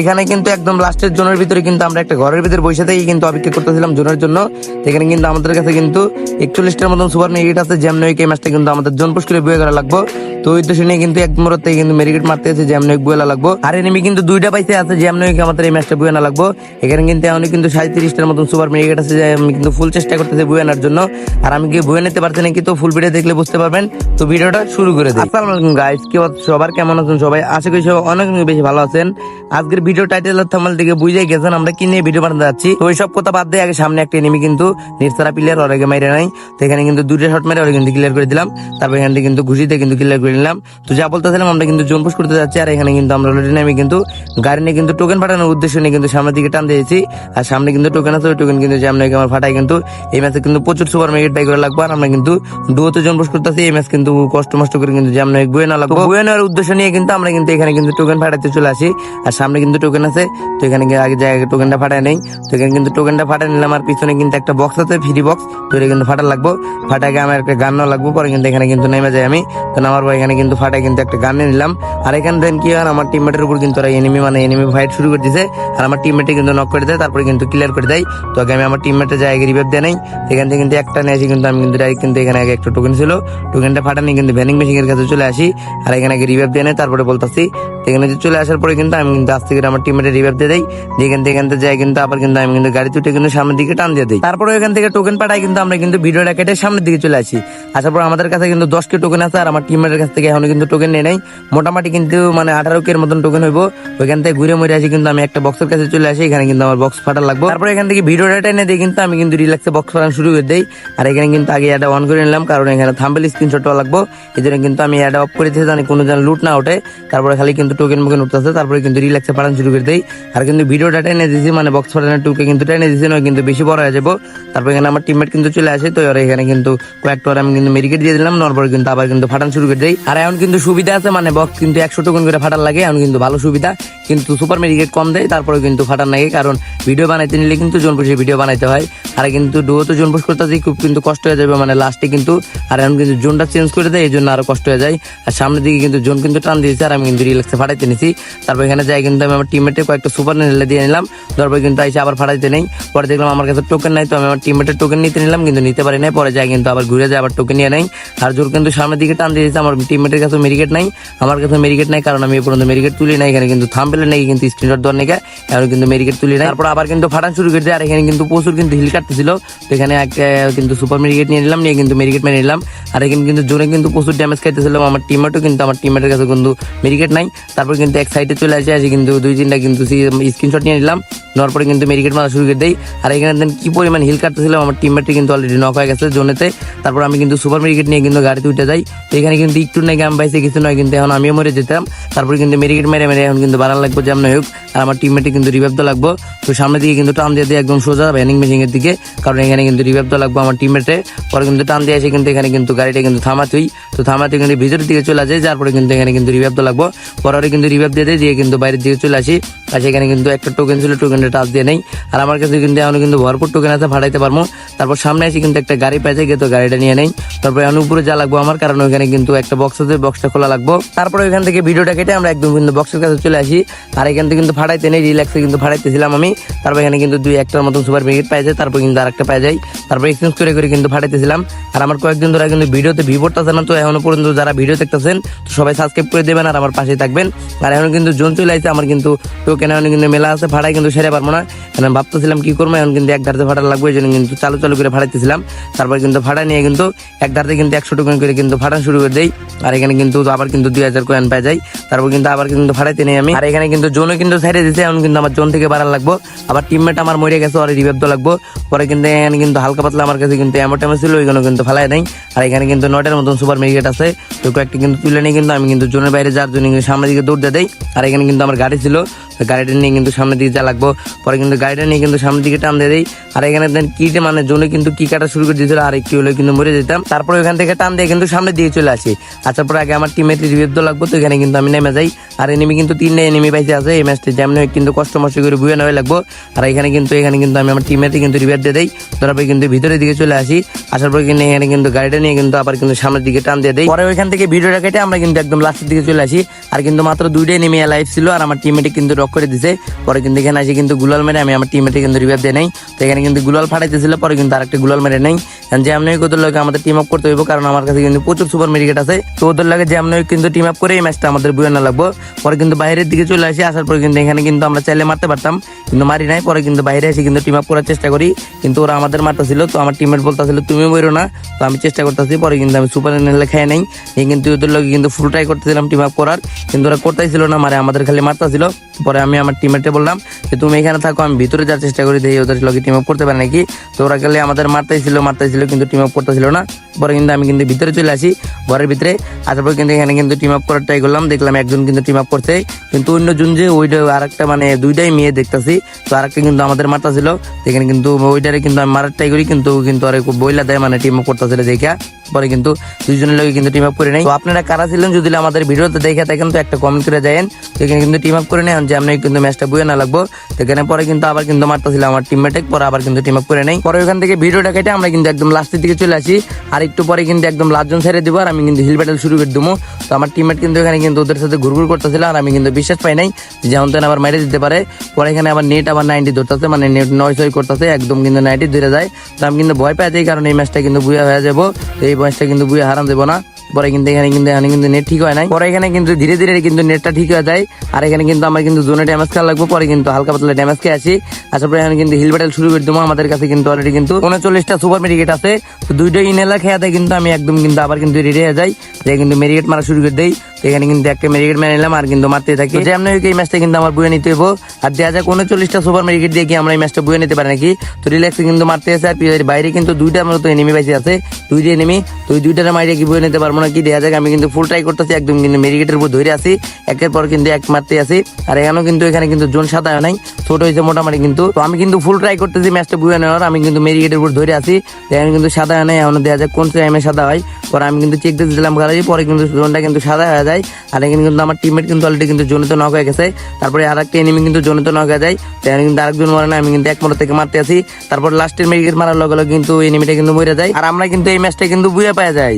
এখানে কিন্তু একদম লাস্টের জোনের ভিতরে কিন্তু আমরা একটা ঘরের ভিতরে বসে থেকে কিন্তু অপেক্ষা করতেছিলাম জোনের জন্য। এখানে কিন্তু আমাদের কাছে কিন্তু একচল্লিশটার মতন সুপার মেরিট আছে জ্যামনয়িক এই ম্যাচটা কিন্তু আমাদের জন পুষ্করে বয়ে করা লাগবো। তো ওই উদ্দেশ্য নিয়ে কিন্তু এক মুহূর্তে কিন্তু মেরিকেট মারতে আছে জ্যামনয়িক বয়ে লাগবো। আর এনিমি কিন্তু দুইটা পাইতে আছে জ্যামনয়িক আমাদের এই ম্যাচটা বয়ে না লাগবো। এখানে কিন্তু এমন কিন্তু সাঁত্রিশটার মতন সুপার মেরিকেট আছে, যে আমি কিন্তু ফুল চেষ্টা করতেছি বয়ে আনার জন্য। আর আমি কি বয়ে নিতে পারছি নাকি তো ফুল ভিডিও দেখলে বুঝতে পারবেন। তো ভিডিওটা শুরু করে দিই। আসসালামু আলাইকুম গাইস কি সবার কেমন আছেন সবাই? আশা করি সবাই অনেক অনেক বেশি ভালো আছেন। আজকের ভিডিও টাইটেল আর থাম্বনেল থেকে বুঝে গেছেন আমরা কি নিয়ে ভিডিও বানাতে যাচ্ছি। তো ওই সব কথা বাদ দিয়ে আগে সামনে একটা এনিমি কিন্তু নির্সারা প্লেয়ার ওর আগে মাইরে নাই। তো এখানে কিন্তু দুইটা শট মেরে ওরা কিন্তু ক্লিয়ার করে দিলাম। তারপর এখান থেকে কিন্তু ঘুষিতে কিন্তু ক্লিয়ার করে নিলাম। তো যা বলতেছিলাম আমরা কিন্তু জোন পুশ করতে যাচ্ছি আর এখানে কিন্তু আমরা অলরেডি আমি কিন্তু গাড়ি নিয়ে কিন্তু টোকেন পাঠানোর উদ্দেশ্য নিয়ে কিন্তু সামনের দিকে টান দিয়েছি। আর সামনে কিন্তু টোকেন আছে ওই টোকেন কিন্তু যে আমরা আমার ফাটাই কিন্তু এই ম্যাচে কিন্তু প্রচুর সুপার মার্কেট বাই করে লাগবো। আর আমরা কিন্তু ডুয়োতে জন পুশ করতেছি এই ম্যাচ কিন্তু কষ্ট মষ্ট করে কিন্তু যে আমরা বয়ে না লাগবো। বয়ে নেওয়ার উদ্দেশ্য নিয়ে কিন্তু আমরা কিন্তু এখানে কিন্তু টোকেন ফাটাতে চলে আসি। আর সামনে কিন্তু টোকেন আছে, তো এখানে আগে জায়গায় টোকেনটা ফাটায় নেই। তো এখানে কিন্তু টোকেনটা ফাটায় নিলাম, আর পিছনে কিন্তু একটা বক্স আছে ফ্রি বক্স তো এটা কিন্তু ফাটা লাগবো। ফাটাকে আমার একটা গান লাগবো, পরে কিন্তু এখানে কিন্তু নেমে যাই আমি। তো নামার পর এখানে কিন্তু ফাটায় কিন্তু একটা গান নিলাম। আর এখানে দেন কি হয়, আমার টিমমেটের উপর কিন্তু ওরা এনিমি মানে এনিমি ফাইট শুরু করে দিছে। আর আমার টিমমেটে কিন্তু নক করে দেয়, তারপরে কিন্তু ক্লিয়ার করে দেয়। তো আগে আমি আমার টিমমেটের জায়গায় রিভাইভ দেয় নাই। এখান থেকে কিন্তু একটা নিয়ে আসি, কিন্তু আমি কিন্তু ডাইরেক্ট কিন্তু এখানে আগে একটা টোকেন ছিল। টোকেনটা ফাটানি কিন্তু ভ্যানিং মেশিনের কাছে চলে আসি। আর এখানে আগে রিভাইভ দিয়ে নেয় তারপরে বলতাছি এখানে যে চলে আসার পরে কিন্তু আমি কিন্তু আস্তে থেকে আমার টিমমেটের রিভাইভ দিয়ে দেই। দিয়ে এখান থেকে এখান যাই কিন্তু আবার কিন্তু আমি কিন্তু গাড়ি তুটে কিন্তু সামনের দিকে টান দিয়ে দিই। তারপরে এখান থেকে টোকেন পাঠাই কিন্তু আমরা কিন্তু ভিডিওটা কেটে সামনের দিকে চলে আসি। আসার পর আমাদের কাছে কিন্তু দশ কে টোকেন আছে আর আমার টিমমেটের কাছ থেকে এখনও কিন্তু টোকেন নেই নাই। মোটামুটি কিন্তু মানে আঠারো কে মতন টোকেন হইব। ওইখান থেকে ঘুরে মরে আসি কিন্তু আমি একটা বক্সের কাছে চলে আসি, এখানে কিন্তু আমার বক্স ফাটা লাগবে। তারপরে এখান থেকে ভিডিওটা টেনে দিয়ে কিন্তু আমি কিন্তু রিল্যাক্সে বক্স ফাটানো শুরু করে দেই। আর এখানে কিন্তু আগে এটা অন করে নিলাম, কারণ এখানে থাম্বেল স্ক্রিনশট লাগবো। এই জন্য কিন্তু আমি এটা অফ করে দিতে জানি, কোনো যেন লুট না ওঠে। তারপরে খালি কিন্তু টোকেন মোকেন উঠতেছে তারপরে কিন্তু রিল্যাক্সে পাঠানো শুরু করে দেই। আর কিন্তু ভিডিওটা টেনে দিয়েছি মানে বক্স ফাটানোর টুকে কিন্তু টেনে দিয়েছি, নয় কিন্তু বেশি বড় হয়ে যাব। তারপর এখানে আমার টিমমেট কিন্তু চলে আসে, তো আর এখানে কিন্তু কয়েকটা আমি কিন্তু মেডিকেট দিয়ে দিলাম নরপর কিন্তু আবার কিন্তু ফাটানো শুরু করে দেই। আর এখন কিন্তু সুবিধা আছে মানে বক্স কিন্তু একশো টোকেন করে ফাটার লাগে, এখন কিন্তু ভালো সুবিধা। কিন্তু সুপার মেডিকেট কম দেয় তারপরে কিন্তু ফাটার লাগে, কারণ ভিডিও বানাইতে নিলে কিন্তু জোনপুষে ভিডিও বানাইতে হয়। আর কিন্তু ডুয়ো তো জোনপুষ করতে খুব কিন্তু কষ্ট হয়ে যাবে মানে লাস্টে কিন্তু। আর এখন কিন্তু জোনটা চেঞ্জ করে দেয়, এই জন্য আরও কষ্ট হয়ে যায়। আর সামনের দিকে কিন্তু জোন কিন্তু টান দিয়েছে, আর আমি কিন্তু রিল্যাক্সে ফাটাইতে নিছি। তারপর এখানে যাই কিন্তু আমি আমার টিমমেটে কয়েকটা সুপার নিলে দিয়ে নিলাম। তারপর কিন্তু আইসে আবার ফাটাইতে নেই। পরে দেখলাম আমার কাছে টোকেন নাই, তো আমি আমার টিমমেটের টোকেন নিতে নিলাম, কিন্তু নিতে পারি নাই। পরে যাই কিন্তু আবার ঘুরে যায় আবার টোকেন নিয়ে নেই। আর জোর কিন্তু সামনের দিকে টান দিয়েছে, আমার টিমমেটের কাছে মেরিকেট নাই। আমার কাছে মেরিকেট নাই, কারণ আমি এ পর্যন্ত মেরিকেট তুলি নাই। এখানে কিন্তু থামবেলে নাকি কিন্তু স্ক্রিনশট দেওয়ার নাকি এখন কিন্তু মেরিকেট তুলি নাই। তারপর আবার কিন্তু ফাটান শুরু করে দেয়। আর এখানে কিন্তু প্রচুর কিন্তু হিল কাটতেছিল। তো এখানে একটা কিন্তু সুপার মেরিকেট নিয়ে নিলাম, নিয়ে কিন্তু মেরিকেট মেরে নিলাম। আর এখানে কিন্তু জোরে কিন্তু প্রচুর ড্যামেজ খাইতেছিলাম আমার টিমমেটও কিন্তু, আমার টিমমেটের কাছে কিন্তু মেরিকেট নাই। তারপর কিন্তু এক সাইডে চলে আসে আসে কিন্তু দুই তিনটা কিন্তু স্ক্রিনশট নিয়ে নিলাম। নেওয়ার পরে কিন্তু মেরিকেট মারা শুরু করে দেই। আর এখানে দেন কি পরিমাণ হিল কাটতেছিল আমার টিমমেটটি কিন্তু অলরেডি নক হয়ে গেছে জোনেতে। তারপর আমি কিন্তু সুপার মেরিকেট নিয়ে কিন্তু গাড়িতে উঠে যাই। তো এখানে কিন্তু একটু নাকি আমি পাইছি, কিছু নয়, কিন্তু এখন আমিও মরে যেতাম। তারপর কিন্তু মেরিকেট মেরে মেরে এখন কিন্তু বাড়ান লাগবো, যেমন হোক। আর আমার টিমমেটে কিন্তু রিভাইভ তো লাগবো। তো সামনে দিকে কিন্তু টান দিয়ে দিয়ে একদম সোজা ভ্যানিং মেশিনের দিকে। কারণ এখানে কিন্তু রিভাইভ তো লাগবো আমার টিমমেটে পরে কিন্তু টান দিয়ে এসে কিন্তু এখানে কিন্তু গাড়িটা কিন্তু থামাতেই। তো থামাতে কিন্তু ভিতরের দিকে চলে যায় যার পরে কিন্তু এখানে কিন্তু রিভাইভ তো লাগবো। পরে কিন্তু দিয়ে দেয় দিয়ে কিন্তু বাইরের দিকে চলে আসি। আর সেখানে কিন্তু একটা টোকেন ছিল টোকেনটা টাচ দিয়ে নেই। আর আমার কাছে কিন্তু এখনও কিন্তু ভরপুর টোকেন আছে, ভাড়াইতে পারব। তারপর সামনে এসে কিন্তু একটা গাড়ি পেয়েছে গিয়ে তো গাড়িটা নিয়ে নেই। তারপর এখন উপরে যা লাগবো আমার, কারণ ওইখানে কিন্তু একটা বক্স আছে বক্সটা খোলা লাগবো। তারপর ওইখান থেকে ভিডিওটা কেটে আমরা একদম কিন্তু বক্সের কাছে চলে আসি। আর এখান থেকে কিন্তু ফাড়াইতে নেই রিল্যাক্সে কিন্তু ফাড়াইতেছিলাম আমি। তারপর এখানে কিন্তু দুই একটার মতন সুপার ব্রিগেড পাই যায় তারপর কিন্তু আরেকটা পাই যাই তারপর এক্সচেঞ্জ করে করে কিন্তু ফাটাইতেছিলাম আর আমার কয়েকদিন ধরে কিন্তু ভিডিওতে ভিউ পড়তেছে না, তো এখনও পর্যন্ত যারা ভিডিও দেখতেছেন, তো সবাই সাবস্ক্রাইব করে দেবেন আর আমার পাশে থাকবেন। আর এখন কিন্তু জোন চলে আসছে আমার কিন্তু এখন কিন্তু মেলা আছে ভাড়াই কিন্তু সেরে পারব না। এখন ভাবতেছিলাম কি করব, এখন কিন্তু এক ধারতে ভাড়া লাগবে, এই কিন্তু চালু চালু করে ভাড়াইতেছিলাম। তারপর কিন্তু ভাড়া নিয়ে কিন্তু এক ধারতে কিন্তু একশো টোকেন করে কিন্তু ভাড়া শুরু করে দেই। আর এখানে কিন্তু আবার কিন্তু দুই হাজার কয়েন পাই যাই তারপর কিন্তু আবার কিন্তু ভাড়াইতে নেই আমি। আর এখানে কিন্তু জোনও কিন্তু ছেড়ে দিতে এখন কিন্তু আমার জোন থেকে বাড়ার লাগবো। আবার টিমমেট আমার মরে গেছে আর রিভাইভ তো লাগবো। পরে কিন্তু এখানে কিন্তু হালকা পাতলা আমার কাছে কিন্তু এমন টাইমে ছিল, ওইগুলো কিন্তু ফেলাই নেই। আর এখানে কিন্তু নটের মতন সুপার মেরিকেট আছে, তো কয়েকটি কিন্তু তুলে নিয়ে কিন্তু আমি কিন্তু জোনের বাইরে যার জন্য সামনের দিকে দৌড় দিয়ে দেই। আর এখানে কিন্তু আমার গাড়ি ছিল গাড়িটা নিয়ে কিন্তু সামনের দিকে যা লাগবো। পরে কিন্তু গাড়িটা নিয়ে কিন্তু সামনের দিকে টান দিয়ে দেই। আর এখানে দেন কিটে মানে জোনে কিন্তু কি কাটা শুরু করে দিয়েছিল, আর একটু হলে কিন্তু মরে যেতাম। তারপরে ওখান থেকে টান দিয়ে কিন্তু সামনের দিকে চলে আসি। আসার পর আগে আমার টিমের রিভিউ লাগবো, তো এখানে কিন্তু আমি নেমে যাই। আর এনিমি কিন্তু তিনটে এনিমি পাইছে আছে, এই ম্যাচটি যেমন কিন্তু কষ্ট মষ্ট করে বুয়ে নেওয়া লাগবো। আর এখানে কিন্তু এখানে কিন্তু আমি আমার টিমেতে কিন্তু রিভিউ দিয়ে দেই। তারপরে কিন্তু ভিতরের দিকে চলে আসি। আসার পর কিন্তু এখানে কিন্তু গাড়িটা নিয়ে কিন্তু আবার কিন্তু সামনের দিকে টান দিয়ে দেই। পরে ওইখান থেকে ভিডিওটা কেটে আমরা কিন্তু একদম লাস্টের দিকে চলে আসি। আর কিন্তু মাত্র দুইটাই নেমে লাইফ ছিল, আর আমার টিমেটে কিন্তু রক করে দিছে, পরে কিন্তু এখানে এসে কিন্তু গুলাল মেরে, আমি আমার টিমেতে কিন্তু রিভাইভ দেয় নাই। তো এখানে কিন্তু গুলাল ফাটাইতেছিল, পরে কিন্তু আরেকটা গুলাল মেরে নেই। জ্যাম নয় ওদের লোক আমাদের টিম আপ করতে হইব, কারণ আমার কাছে কিন্তু প্রচুর সুপার মেডিকেট আছে। তো ওদের লাগে জ্যাম নয় কিন্তু টিম আপ করে এই ম্যাচটা আমাদের বুয়ে না লাগবো। পরে কিন্তু বাইরের দিকে চলে আসি, আসার পরে কিন্তু এখানে কিন্তু আমরা চাইলে মারতে পারতাম, কিন্তু মারি নাই। পরে কিন্তু বাইরে এসে কিন্তু টিম আপ করার চেষ্টা করি, কিন্তু ওরা আমাদের মারতেছিল। তো আমার টিমের বলতেছিল তুমি বইরো না। তো আমি চেষ্টা করতেছি, পরে কিন্তু আমি সুপার নেলে খাই নাই। কিন্তু ওদের লোক কিন্তু ফুল ট্রাই করতেছিলাম টিম আপ করার, কিন্তু ওরা করতেছিল না মানে আমাদের খালি মারতেছিল। পরে আমি আমার টিমেটে বললাম যে, তুমি এখানে থাকো, আমি ভিতরে যাওয়ার চেষ্টা করি, দেখি ওদের লোকে টিম আপ করতে পারে নাকি? তো ওরা গেলে আমাদের মারতেছিল মারতেছিল কিন্তু টিম আপ করতেছিল না। পরে কিন্তু আমি কিন্তু ভিতরে চলে আসি, ঘরের ভিতরে। আসার পর কিন্তু এখানে কিন্তু টিম আপ করার ট্রাই করলাম, দেখলাম একজন কিন্তু টিম আপ করছে। কিন্তু অন্য জন যে ওইটা আরেকটা মানে দুইটাই মেয়ে দেখতাছি, তো আরেকটা কিন্তু আমাদের মারতা ছিল এখানে কিন্তু ওইটারে কিন্তু আমি মারার ট্রাই করি, কিন্তু কিন্তু আর বইলা দেয় মানে টিম আপ করতেছিল দেখা পরে কিন্তু দুজনের লোকে কিন্তু টিম আপ করে নেই। তো আপনারা কারা ছিলেন যদি আমাদের ভিডিওতে দেখে থাকেন, তো একটা কমেন্ট করে তো এখানে কিন্তু টিম আপ করে নেন যে আপনি কিন্তু ম্যাচটা বুয়ে না লাগবো। এখানে পরে কিন্তু আবার কিন্তু মারতেছিল আমার টিমমেটে পরে আবার কিন্তু টিম আপ করে নেই। পরে ওখান থেকে ভিডিওটা কেটে আমরা কিন্তু একদম লাস্টের দিকে চলে আসি। আর একটু পরে কিন্তু একদম লাস্টজন ছেড়ে দিব, আর আমি কিন্তু হিল ব্যাটেল শুরু করে দেবো। তো আমার টিমমেট কিন্তু এখানে কিন্তু ওদের সাথে ঘুরঘুর করতেছিল, আর আমি কিন্তু বিশ্বাস পাই নাই যেমন তেন আবার মেরে দিতে পারে। পরে এখানে আবার নেট আবার নাইনটি ধরতেছে মানে নেট নয়, ছয় করতেছে, একদম কিন্তু নাইনটি ধরে যায়। তো আমি কিন্তু ভয় পাই কারণ এই ম্যাচটা কিন্তু বুয়া হয়ে যাব। এই ম্যাচটা কিন্তু বুয়ে হারাম দেবো না। পরে কিন্তু এখানে কিন্তু এখানে কিন্তু নেট ঠিক হয় নাই। পরে এখানে কিন্তু ধীরে ধীরে কিন্তু নেটটা ঠিক হয়ে যায়। আর এখানে কিন্তু আমার কিন্তু জোনে ড্যামেজ খেলা লাগবে পরে কিন্তু হালকা পাতলা ড্যামেজ খেয়ে আসি। আসার পরে এখানে কিন্তু হিল ব্যাটেল শুরু করে দেবো। আমাদের কাছে কিন্তু অলরেডি কিন্তু উনচল্লিশটা সুপার মেডিকেট আছে। তো দুইটা ইনেলা খেয়া দেয় কিন্তু আমি একদম কিন্তু আবার কিন্তু রেডি হয়ে যাই। যে কিন্তু মেডিকেট মারা শুরু করে তো এখানে কিন্তু একটা মেরিগেট মেরে নিলাম, আর কিন্তু মারতে থাকি। যে আমরা এই ম্যাচটা কিন্তু আমার বুয়ে নিতে হইব। আর দেখা যাক উনচল্লিশটা সুপার মেরিগেট দিয়ে কি আমরা এই ম্যাচটা বুয়ে নিতে পারি নাকি? তো রিল্যাক্সে কিন্তু মারতে আছে, আর পিওর বাইরে কিন্তু দুইটা মতো এনিমি বাইসে আছে। দুইটা এনিমি তো দুইটার মাইরে কি বয়ে নিতে পারব না কি দেখা যাক, আমি কিন্তু ফুল ট্রাই করতেছি, একদম কিন্তু মেরিগেটের উপর ধরে আছি। একের পর কিন্তু এক মারতে আছি। আর এখানেও কিন্তু, এখানে কিন্তু জোন সাদা নাই, ছোট হয়েছে মোটামুটি কিন্তু। তো আমি কিন্তু ফুল ট্রাই করতেছি ম্যাচটা বুয়ে নেওয়ার, আমি কিন্তু মেরিগেটের উপর ধরে আছি। এখানে কিন্তু সাদা হয় নাই, এখন দেখা যাক কোন টাইমে সাদা হয়। পরে আমি কিন্তু চেক দিতে দিলাম গাড়ি পরে কিন্তু জোনটা কিন্তু সাদা হয়ে যায়। আর এখানে কিন্তু আমার টিমমেট কিন্তু অলরেডি কিন্তু জনিত নক হয়ে গেছে। তারপরে আর একটা এনিমি কিন্তু জনিত নক হয়ে যায়। এখানে কিন্তু আরেকজন মরে না, আমি কিন্তু এক মোড় থেকে মারতে আছি। তারপর লাস্টের মেডিকেট মারার লগে লগে কিন্তু এনিমিটা কিন্তু মরে যায়। আর আমরা কিন্তু এই ম্যাচটা কিন্তু বুয়ে পাওয়া যায়।